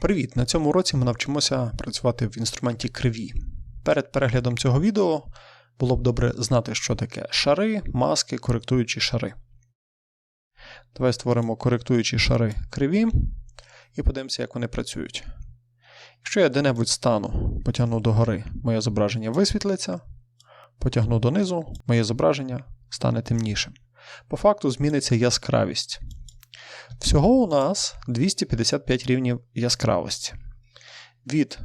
Привіт! На цьому уроці ми навчимося працювати в інструменті криві. Перед переглядом цього відео було б добре знати, що таке шари, маски, коректуючі шари. Давай створимо коректуючі шари криві і подивимося, як вони працюють. Якщо я де-небудь стану, потягну догори, моє зображення висвітлиться, потягну донизу, моє зображення стане темнішим. По факту зміниться яскравість. Всього у нас 255 рівнів яскравості. Від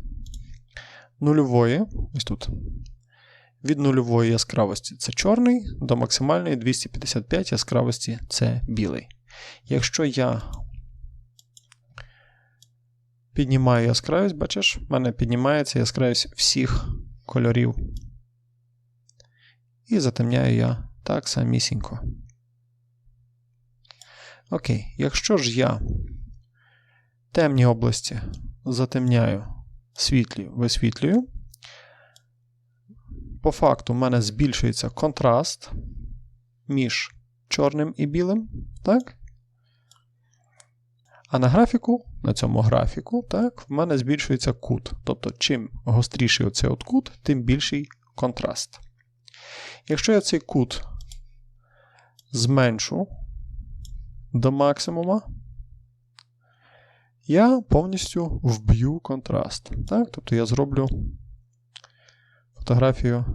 нульової, ось тут, від нульової яскравості це чорний, до максимальної 255 яскравості це білий. Якщо я піднімаю яскравість, бачиш, в мене піднімається яскравість всіх кольорів. І затемняю я так самісінько. Окей, якщо ж я темні області затемняю, світлі висвітлюю, по факту в мене збільшується контраст між чорним і білим, так? А на графіку, на цьому графіку, так, в мене збільшується кут. Тобто, чим гостріший оцей от кут, тим більший контраст. Якщо я цей кут зменшу до максимума, я повністю вб'ю контраст. Так? Тобто я зроблю фотографію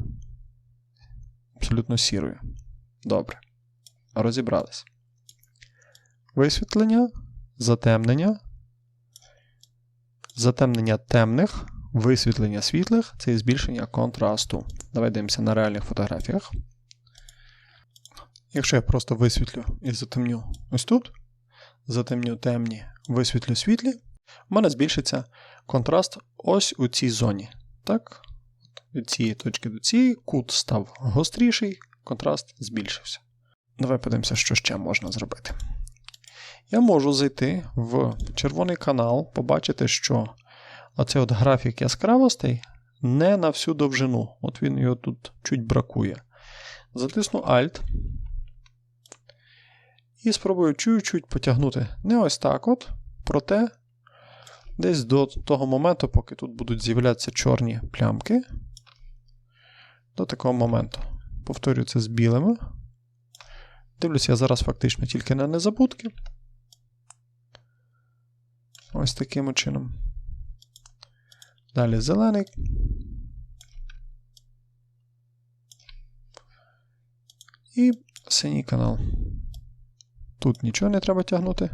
абсолютно сірою. Добре. Розібрались. Висвітлення, затемнення, затемнення темних, висвітлення світлих це збільшення контрасту. Давай дивимося на реальних фотографіях. Якщо я просто висвітлю і затемню ось тут, затемню темні, висвітлю світлі, у мене збільшиться контраст ось у цій зоні. Так? Від цієї точки до цієї кут став гостріший, контраст збільшився. Давай подивимося, що ще можна зробити. Я можу зайти в червоний канал, побачити, що оцей от графік яскравостей не на всю довжину. От він його тут чуть бракує. Затисну Alt. І спробую чуть-чуть потягнути. Не ось так от, проте десь до того моменту, поки тут будуть з'являтися чорні плямки. До такого моменту. Повторюю це з білими. Дивлюся я зараз фактично тільки на незабудки. Ось таким чином. Далі зелений. І синій канал. Тут нічого не треба тягнути.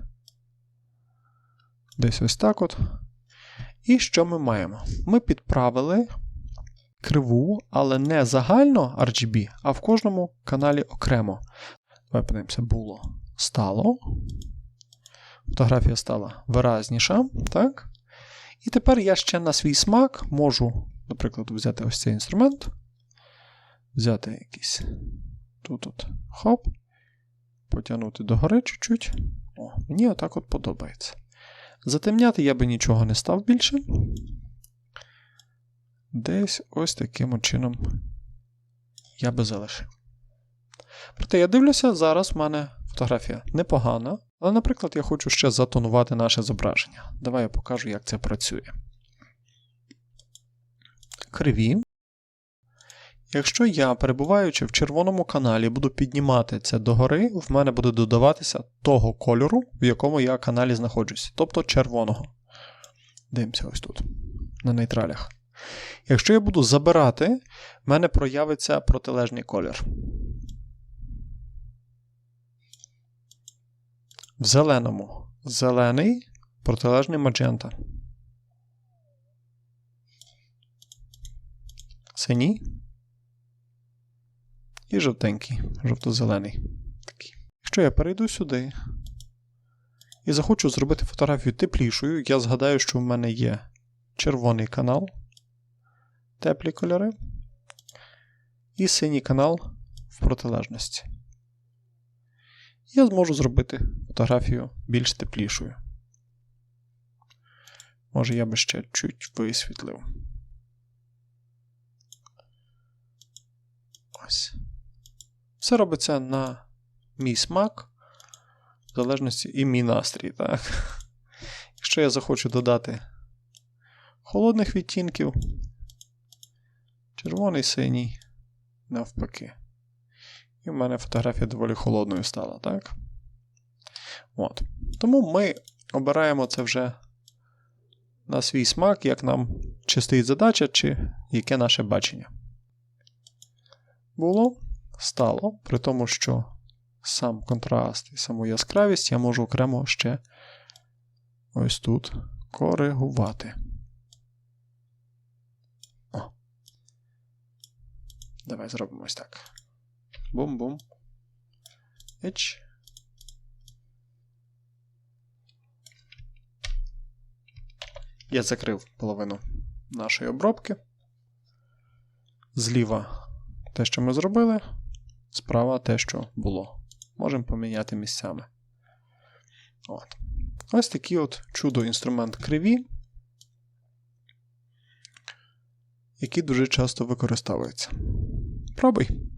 Десь ось так от. І що ми маємо? Ми підправили криву, але не загально RGB, а в кожному каналі окремо. Давай подивимося, було стало. Фотографія стала виразніша. так? І тепер я ще на свій смак можу, наприклад, взяти ось цей інструмент. Взяти якийсь тут хоп потягнути догори чуть-чуть. О, Мені отак от подобається. Затемняти я би нічого не став більше. Десь ось таким чином я би залишив. Проте я дивлюся, зараз в мене фотографія непогана, але, наприклад, я хочу ще затонувати наше зображення. Давай я покажу, як це працює. Криві. Якщо я, перебуваючи в червоному каналі, буду піднімати це догори, в мене буде додаватися того кольору, в якому я каналі знаходжусь, тобто червоного. Дивимося ось тут, на нейтралях. Якщо я буду забирати, в мене проявиться протилежний колір. В зеленому зелений, протилежний маджента. Синій і жовтенький, жовто-зелений. Якщо я перейду сюди і захочу зробити фотографію теплішою, я згадаю, що в мене є червоний канал, теплі кольори, і синій канал в протилежності. Я зможу зробити фотографію більш теплішою. Може, я би ще чуть висвітлив. Ось. Все робиться на мій смак, в залежності і мій настрій. так. Якщо я захочу додати холодних відтінків, червоний, синій, навпаки. І в мене фотографія доволі холодною стала, так? От. Тому ми обираємо це вже на свій смак, як нам чи стоїть задача, чи яке наше бачення. Було, стало, при тому, що сам контраст і саму яскравість я можу окремо ще ось тут коригувати. О. Давай зробимо ось так. Бум-бум. Іч. Я закрив половину нашої обробки. Зліва те, що ми зробили, справа те, що було. Можемо поміняти місцями. От. Ось такий от чудо-інструмент криві, який дуже часто використовується. Пробуй!